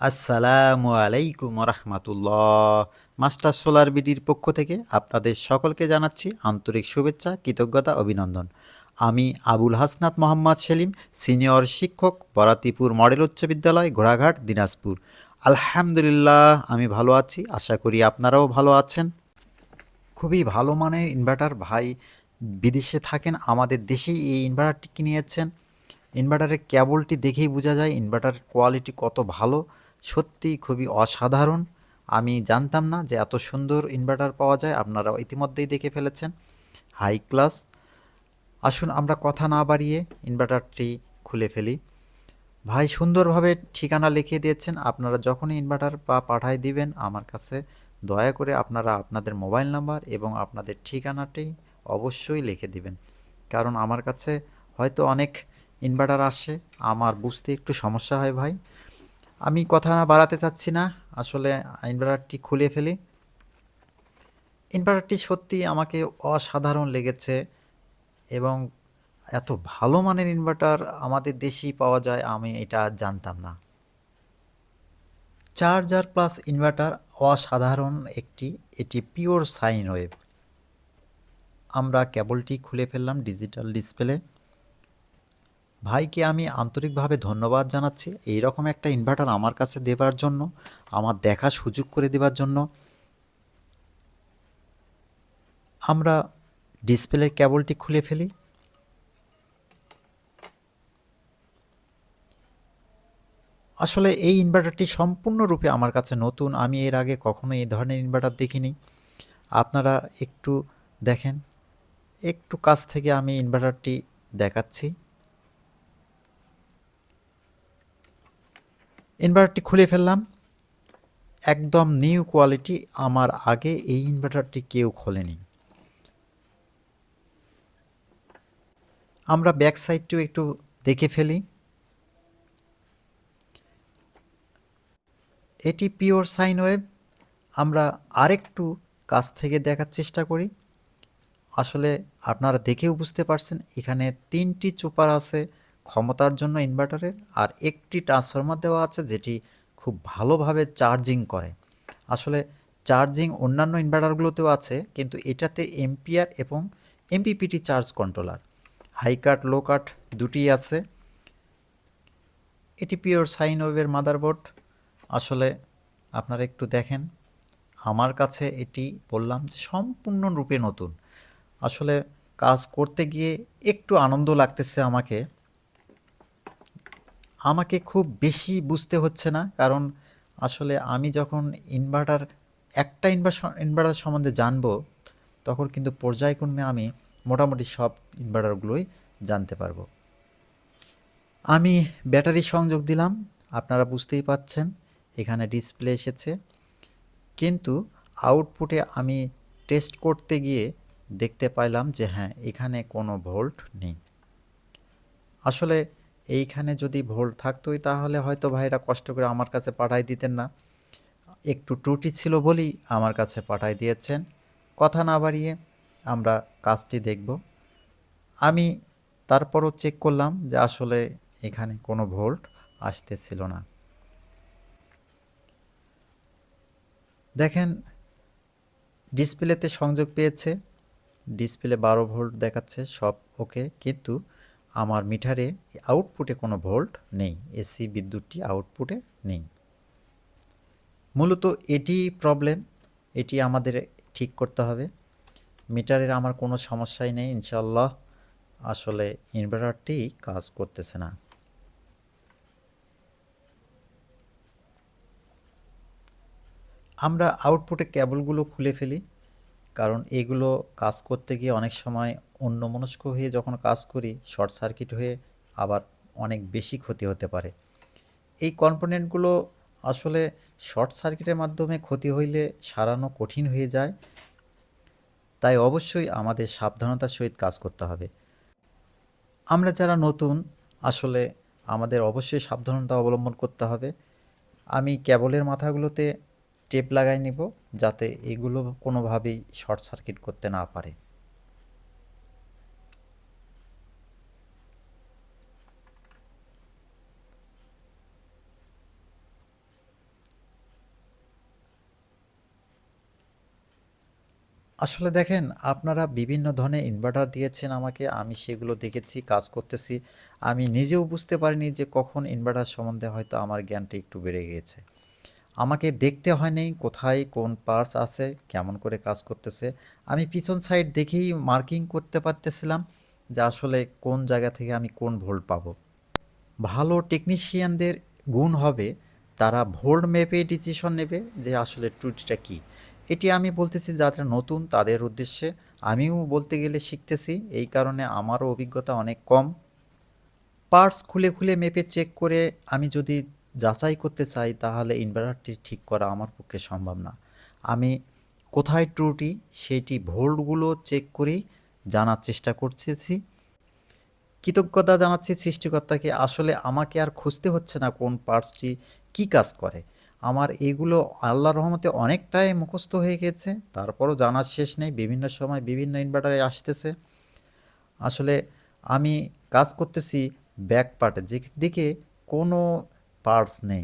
আসসালামু আলাইকুম রহমাতুল্লাহ মাস্টার সোলার বিডির পক্ষ থেকে আপনাদের সকলকে জানাচ্ছি আন্তরিক শুভেচ্ছা, কৃতজ্ঞতা, অভিনন্দন। আমি আবুল হাসনাত মোহাম্মদ সেলিম, সিনিয়র শিক্ষক, বরাতিপুর মডেল উচ্চ বিদ্যালয়, ঘোড়াঘাট, দিনাজপুর। আলহামদুলিল্লাহ, আমি ভালো আছি, আশা করি আপনারাও ভালো আছেন। খুবই ভালো মানের ইনভার্টার ভাই বিদেশে থাকেন, আমাদের দেশেই এই ইনভার্টারটি কিনিয়েছেন ইনভার্টারের কেবলটি দেখেই বোঝা যায় ইনভার্টারের কোয়ালিটি কত ভালো। সত্যি খুবই অসাধারণ। আমি জানতাম না যে এত সুন্দর ইনভার্টার পাওয়া যায় আপনারা ইতিমধ্যেই দেখে ফেলেছেন। হাই ক্লাস আসুন আমরা কথা না বাড়িয়ে ইনভার্টারটি খুলে ফেলি। ভাই, সুন্দরভাবে ঠিকানা লিখিয়ে দিয়েছেন। আপনারা যখনই ইনভার্টার বা পাঠাই দিবেন, আমার কাছে দয়া করে আপনারা আপনাদের মোবাইল নাম্বার এবং আপনাদের ঠিকানাটি অবশ্যই লিখে দিবেন। কারণ আমার কাছে হয়তো অনেক ইনভার্টার আসে, আমার বুঝতে একটু সমস্যা হয় ভাই। আমি কথা বাড়াতে চাচ্ছি না। আসলে ইনভার্টারটি খুলে ফেলি। ইনভার্টারটি সত্যি আমাকে অসাধারণ লেগেছে এবং এত ভালো মানের ইনভার্টার আমাদের দেশেই পাওয়া যায় আমি এটা জানতাম না। চার্জার প্লাস ইনভার্টার অসাধারণ একটি, এটি পিওর সাইন ওয়েভ। আমরা কেবলটি খুলে ফেললাম ডিজিটাল ডিসপ্লে। ভাইকে আমি আন্তরিকভাবে ধন্যবাদ জানাচ্ছি এই রকম একটা ইনভার্টার আমার কাছে দেবার জন্য, আমার দেখা সুযোগ করে দেবার জন্য। আমরা ডিসপ্লের কেবলটি খুলে ফেলি। আসলে এই ইনভার্টারটি সম্পূর্ণরূপে আমার কাছে নতুন, আমি এর আগে কখনো এই ধরনের ইনভার্টার দেখিনি। আপনারা একটু দেখেন, একটু কাছ থেকে আমি ইনভার্টারটি দেখাচ্ছি। ইনভার্টারটি খুলে ফেললাম। একদম নিউ কোয়ালিটি আমার আগে এই ইনভার্টারটি কেউ খোলেনি। আমরা ব্যাক সাইডটিও একটু দেখে ফেলি। এটি পিওর সাইন ওয়েভ আমরা আরেকটু কাছ থেকে দেখার চেষ্টা করি। আসলে আপনারা দেখেও বুঝতে পারছেন, এখানে তিনটি চুপার আছে। ক্ষমতার জন্য ইনভার্টারের আর একটি ট্রান্সফরমার দেওয়া আছে যেটি খুব ভালোভাবে চার্জিং করে। আসলে চার্জিং অন্যান্য ইনভার্টারগুলোতেও আছে, কিন্তু এটাতে এমপিআর এবং MPPT charge controller high cut low cut দুটি আছে। এটি পিওর সাইন ওয়েভের মাদারবোর্ড আসলে আপনারা একটু দেখেন, আমার কাছে এটি বললাম যে সম্পূর্ণরূপে নতুন। আসলে কাজ করতে গিয়ে একটু আনন্দ লাগতেছে আমাকে আমাকে খুব বেশি বুঝতে হচ্ছে না, কারণ আসলে আমি যখন ইনভার্টার একটা ইনভার্টার ইনভার্টার সম্বন্ধে জানব, তখন কিন্তু পর্যায়ক্রমে আমি মোটামুটি সব ইনভার্টারগুলোই জানতে পারব। আমি ব্যাটারি সংযোগ দিলাম, আপনারা বুঝতেই পাচ্ছেন, এখানে ডিসপ্লে এসেছে। কিন্তু আউটপুটে আমি টেস্ট করতে গিয়ে দেখতে পাইলাম যে হ্যাঁ এখানে কোনো ভোল্ট নেই। আসলে এইখানে যদি ভোল্ট থাকতোই তাহলে হয়তো ভাইরা কষ্ট করে আমার কাছে পাঠাই দিতেন না। একটু ত্রুটি ছিল বলেই আমার কাছে পাঠাই দিয়েছেন। কথা না বাড়িয়ে আমরা কাজটি দেখব। আমি তারপরও চেক করলাম যে আসলে এখানে কোনো ভোল্ট আসতেছিল না। দেখেন, ডিসপ্লেতে সংযোগ পেয়েছে। ডিসপ্লে বারো ভোল্ট দেখাচ্ছে, সব ওকে। কিন্তু আমার মিটারে আউটপুটে কোনো ভোল্ট নেই, এসি বিদ্যুৎটি আউটপুটে নেই। মূলত এটি প্রবলেম, এটি আমাদের ঠিক করতে হবে। মিটারের আমার কোনো সমস্যাই নেই ইনশাল্লাহ আসলে ইনভার্টারটি কাজ করতেছে না। আমরা আউটপুটে কেবলগুলো খুলে ফেলি, কারণ এগুলো কাজ করতে গিয়ে অনেক সময় অন্যমনস্ক হয়ে যখন কাজ করি, শর্ট সার্কিট হয়ে আবার অনেক বেশি ক্ষতি হতে পারে। এই কম্পোনেন্টগুলো আসলে শর্ট সার্কিটের মাধ্যমে ক্ষতি হইলে সারানো কঠিন হয়ে যায়। তাই অবশ্যই আমাদের সাবধানতার সহিত কাজ করতে হবে। আমরা যারা নতুন, আসলে আমাদের অবশ্যই সাবধানতা অবলম্বন করতে হবে। আমি কেবলের মাথাগুলোতে টেপ লাগাই নিব যাতে এগুলো কোনোভাবেই শর্ট সার্কিট করতে না পারে। আসলে দেখেন, আপনারা বিভিন্ন ধরনের ইনভার্টার দিয়েছেন আমাকে, আমি সেগুলো দেখেছি, কাজ করতেছি। আমি নিজেও বুঝতে পারিনি যে কখন ইনভার্টার সম্বন্ধে হয়তো আমার জ্ঞানটা একটু বেড়ে গিয়েছে। আমাকে দেখতে হয়নি কোথায় কোন পার্টস আছে, কেমন করে কাজ করতেছে। আমি পিছন সাইড দেখেই মার্কিং করতে পারতেছিলাম যে আসলে কোন জায়গা থেকে আমি কোন ভোল্ট পাবো। ভালো টেকনিশিয়ানদের গুণ হবে, তারা ভোল্ট মেপে ডিসিশন নেবে যে আসলে ত্রুটিটা কী। এটি আমি বলতেছি যারা নতুন তাদের উদ্দেশ্যে। আমিও বলতে গেলে শিখতেছি, এই কারণে আমারও অভিজ্ঞতা অনেক কম। পার্টস খুলে খুলে মেপে চেক করে আমি যদি যাচাই করতে চাই, তাহলে ইনভার্টারটি ঠিক করা আমার পক্ষে সম্ভব না। আমি কোথায় ত্রুটি, সেটি ভোল্টগুলো চেক করেই জানার চেষ্টা করতেছি। কৃতজ্ঞতা জানাচ্ছি সৃষ্টিকর্তাকে। আসলে আমাকে আর খুঁজতে হচ্ছে না কোন পার্টসটি কী কাজ করে। আমার এগুলো আল্লাহর রহমতে অনেকটাই মুখস্থ হয়ে গেছে। তারপরও জানার শেষ নেই। বিভিন্ন সময় বিভিন্ন ইনভার্টারে আসতেছে। আসলে আমি কাজ করতেছি ব্যাক পার্টে যেদিকে কোনো পার্টস নেই।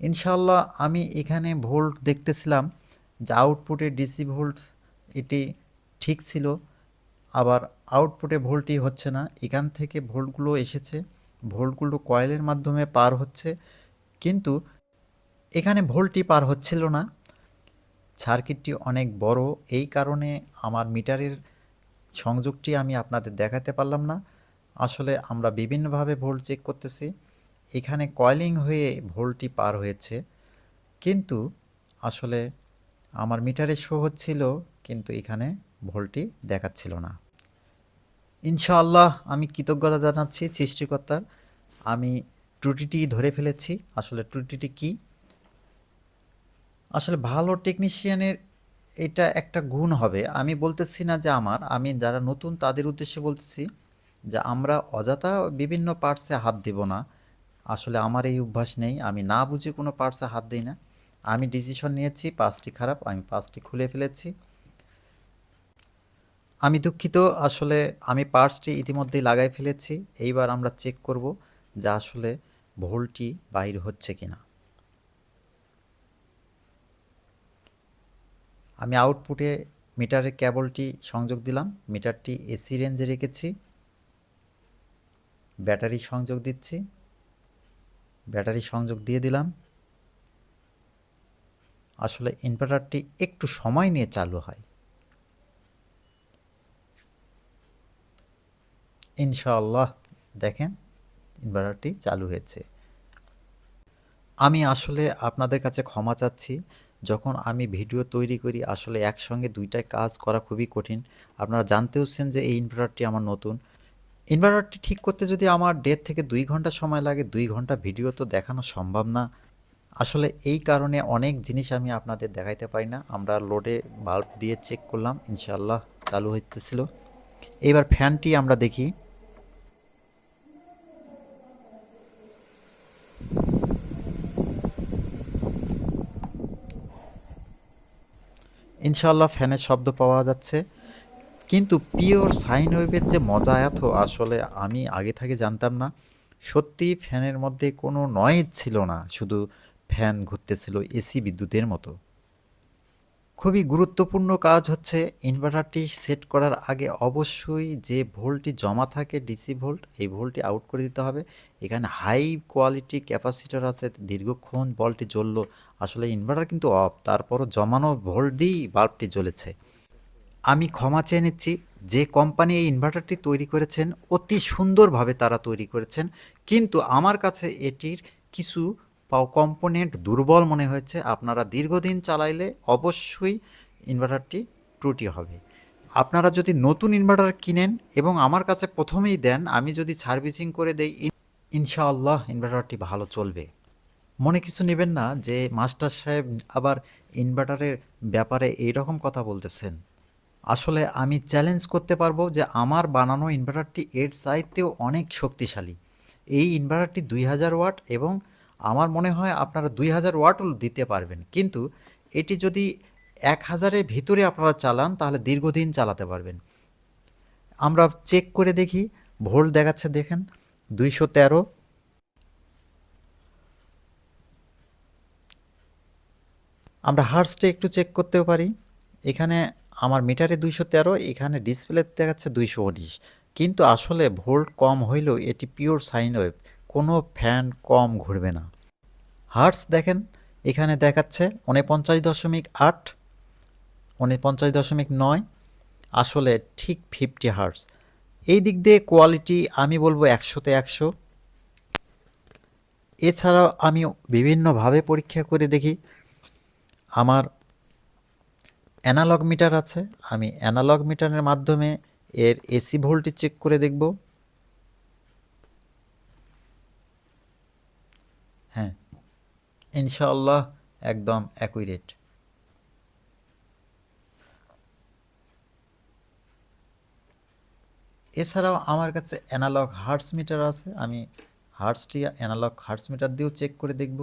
ইনশাল্লাহ আমি এখানে ভোল্ট দেখতেছিলাম যে আউটপুটে ডিসি ভোল্ট এটি ঠিক ছিল। আবার আউটপুটে ভোল্টই হচ্ছে না। এখান থেকে ভোল্টগুলো এসেছে। ভোল্টগুলো কয়েলের মাধ্যমে পার হচ্ছে। কিন্তু এখানে ভোল্টই পার হচ্ছিল না। সার্কিটটি অনেক বড়, এই কারণে আমার মিটারের সংযোগটি আমি আপনাদের দেখাতে পারলাম না। আসলে আমরা বিভিন্নভাবে ভোল্ট চেক করতেছি। এখানে কয়েলিং হয়ে ভোল্টটি পার হয়েছে। কিন্তু আসলে আমার মিটারে শো হচ্ছিল, কিন্তু এখানে ভোল্টটি দেখাচ্ছিল না। ইনশাআল্লাহ আমি কৃতজ্ঞতা জানাচ্ছি সৃষ্টিকর্তার। আমি ত্রুটিটি ধরে ফেলেছি। আসলে ত্রুটিটি কী? আসলে ভালো টেকনিশিয়ানের এটা একটা গুণ হবে। আমি বলতেছি না যে আমার, আমি যারা নতুন তাদের উদ্দেশ্যে বলতেছি যে আমরা অযথা বিভিন্ন পার্টসে হাত দিব না। আসলে আমার এই অভ্যাস নেই, আমি না বুঝে কোনো পার্টসে হাত দিই না। আমি ডিসিশন নিয়েছি, পাঁচটি খারাপ, আমি পাঁচটি খুলে ফেলেছি। আমি দুঃখিত, আসলে আমি পার্টসটি ইতিমধ্যেই লাগাই ফেলেছি। এইবার আমরা চেক করব যে আসলে ভোল্টটি বাইর হচ্ছে কিনা। আমি আউটপুটে মিটারের কেবলটি সংযোগ দিলাম। মিটারটি এসি রেঞ্জে রেখেছি। ব্যাটারি সংযোগ দিচ্ছি। ব্যাটারি সংযোগ দিয়ে দিলাম। আসলে ইনভার্টারটি একটু সময় নিয়ে চালু হয়। ইনশাআল্লাহ, দেখেন ইনভার্টারটি চালু হয়েছে। আমি আসলে আপনাদের কাছে ক্ষমা চাচ্ছি। যখন আমি ভিডিও তৈরি করি, আসলে একসঙ্গে দুইটাই কাজ করা খুবই কঠিন। আপনারা জানতেওছেন যে এই ইনভার্টারটি আমার নতুন। ইনভার্টারটি ঠিক করতে যদি আমার দেড় থেকে দুই ঘণ্টা সময় লাগে, দুই ঘণ্টা ভিডিও তো দেখানো সম্ভব না। আসলে এই কারণে অনেক জিনিস আমি আপনাদের দেখাইতে পারি না। আমরা লোডে বাল্ব দিয়ে চেক করলাম ইনশাল্লাহ চালু হইতেছিল। এইবার ফ্যানটি আমরা দেখি। ইনশাল্লাহ ফ্যানের শব্দ পাওয়া যাচ্ছে। কিন্তু পিওর সাইন ওয়েভের যে মজা এত, আসলে আমি আগে থেকে জানতাম না। সত্যি ফ্যানের মধ্যে কোনো নয়েজ ছিল না, শুধু ফ্যান ঘুরতেছিল এসি বিদ্যুতের মতো। খুবই গুরুত্বপূর্ণ কাজ হচ্ছে ইনভার্টারটি সেট করার আগে অবশ্যই যে ভোল্টটি জমা থাকে ডিসি ভোল্ট, এই ভোল্টটি আউট করে দিতে হবে। এখানে হাই কোয়ালিটি ক্যাপাসিটার আছে, দীর্ঘক্ষণ বলটি জ্বললো। আসলে ইনভার্টার কিন্তু অফ, তারপরও জমানো ভোল্ট দিয়েই বাল্বটি জ্বলেছে। আমি ক্ষমা চেয়ে নিচ্ছি, যে কোম্পানি এই ইনভার্টারটি তৈরি করেছেন অতি সুন্দরভাবে তারা তৈরি করেছেন। কিন্তু আমার কাছে এটির কিছু কম্পোনেন্ট দুর্বল মনে হয়েছে, আপনারা দীর্ঘদিন চালাইলে অবশ্যই ইনভার্টারটি ত্রুটি হবে। আপনারা যদি নতুন ইনভার্টার কিনেন এবং আমার কাছে প্রথমেই দেন, আমি যদি সার্ভিসিং করে দেই ইনশাআল্লাহ ইনভার্টারটি ভালো চলবে। মনে কিছু নেবেন না যে মাস্টার সাহেব আবার ইনভার্টারের ব্যাপারে এই রকম কথা বলতেছেন। আসলে আমি চ্যালেঞ্জ করতে পারব যে আমার বানানো ইনভার্টারটি এর চাইতেও অনেক শক্তিশালী। এই ইনভার্টারটি দুই হাজার ওয়াট এবং আমার মনে হয় আপনারা দুই হাজার ওয়াটও দিতে পারবেন। কিন্তু এটি যদি এক হাজারের ভিতরে আপনারা চালান, তাহলে দীর্ঘদিন চালাতে পারবেন। আমরা চেক করে দেখি। ভোল্ট দেখাচ্ছে, দেখেন, দুইশো তেরো। আমরা হার্সটা একটু চেক করতেও পারি। এখানে আমার মিটারে দুইশো তেরো, এখানে ডিসপ্লেতে দেখাচ্ছে দুইশো উনিশ। কিন্তু আসলে ভোল্ট কম হইলেও এটি পিওর সাইন ওয়েভ কোনো ফ্যান কম ঘুরবে না। হার্টস দেখেন, এখানে দেখাচ্ছে উনপঞ্চাশ দশমিক আট, উনপঞ্চাশ দশমিক নয়, আসলে ঠিক ফিফটি হার্টস এই দিক দিয়ে কোয়ালিটি আমি বলব একশোতে একশো। এছাড়াও আমি বিভিন্নভাবে পরীক্ষা করে দেখি। আমার অ্যানালগ মিটার আছে, আমি অ্যানালগ মিটারের মাধ্যমে এর এসি ভোল্টেজ চেক করে দেখব। ইনশাআল্লাহ একদম অ্যাকুইরেট এছাড়াও আমার কাছে অ্যানালগ হার্টস মিটার আছে, আমি হার্টসটি অ্যানালগ হার্টস মিটার দিয়েও চেক করে দেখব।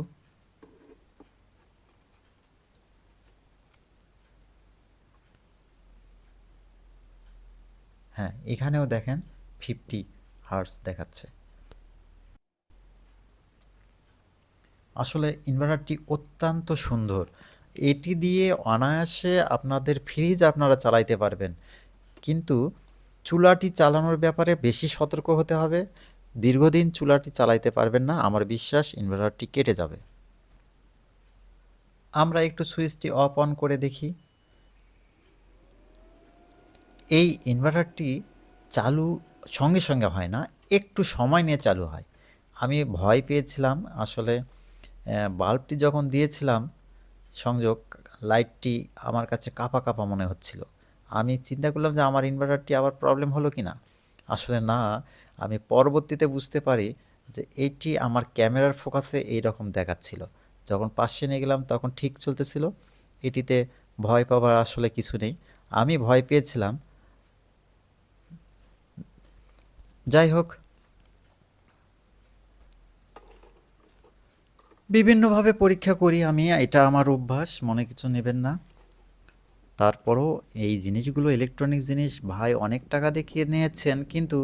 হ্যাঁ এখানেও দেখেন ফিফটি হার্টস দেখাচ্ছে। আসলে ইনভার্টারটি অত্যন্ত সুন্দর। এটি দিয়ে অনায়াসে আপনাদের ফ্রিজ আপনারা চালাইতে পারবেন। কিন্তু চুলাটি চালানোর ব্যাপারে বেশি সতর্ক হতে হবে। দীর্ঘদিন চুলাটি চালাইতে পারবেন না, আমার বিশ্বাস ইনভার্টারটি কেটে যাবে। আমরা একটু সুইচটি অফ অন করে দেখি। এই ইনভার্টারটি চালু সঙ্গে সঙ্গে হয় না, একটু সময় নিয়ে চালু হয়। আমি ভয় পেয়েছিলাম, আসলে বাল্বটি যখন দিয়েছিলাম, সংযোগ লাইটটি আমার কাছে কাপা কাপা মনে হচ্ছিল। আমি চিন্তা করলাম যে আমার ইনভার্টারটি আবার প্রবলেম হলো কি না আসলে না, আমি পরবর্তীতে বুঝতে পারি যে এইটি আমার ক্যামেরার ফোকাসে এই রকম দেখাচ্ছিল। যখন পাশে নিয়ে গেলাম, তখন ঠিক চলতেছিল। এটিতে ভয় পাবার আসলে কিছু নেই। আমি ভয় পেয়েছিলাম। যাই হোক বিভিন্নভাবে পরীক্ষা করি আমি, এটা আমার অভ্যাস, মনে কিছু নেবেন না। তারপরও এই জিনিসগুলো ইলেকট্রনিক জিনিস, ভাই অনেক টাকা দেখিয়ে নিয়েছেন, কিন্তু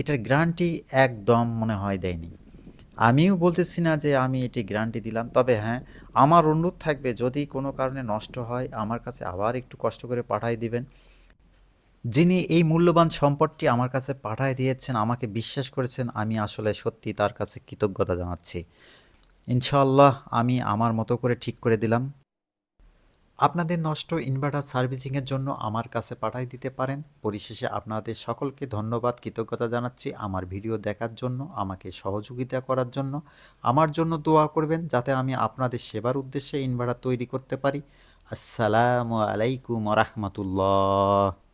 এটার গ্যারান্টি একদম মনে হয় দেয়নি। আমিও বলতেছি না যে আমি এটি গ্যারান্টি দিলাম, তবে হ্যাঁ আমার অনুরোধ থাকবে, যদি কোনো কারণে নষ্ট হয়, আমার কাছে আবার একটু কষ্ট করে পাঠাই দিবেন। যিনি এই মূল্যবান সম্পদটি আমার কাছে পাঠায় দিয়েছেন, আমাকে বিশ্বাস করেছেন, আমি আসলে সত্যি তার কাছে কৃতজ্ঞতা জানাচ্ছি। ইনশাআল্লাহ আমি আমার মতো করে ঠিক করে দিলাম। আপনাদের নষ্ট ইনভার্টার সার্ভিসিংয়ের জন্য আমার কাছে পাঠাই দিতে পারেন। পরিশেষে আপনাদের সকলকে ধন্যবাদ, কৃতজ্ঞতা জানাচ্ছি আমার ভিডিও দেখার জন্য, আমাকে সহযোগিতা করার জন্য। আমার জন্য দোয়া করবেন যাতে আমি আপনাদের সেবার উদ্দেশ্যে ইনভার্টার তৈরি করতে পারি। আসসালামু আলাইকুম রহমতুল্লাহ।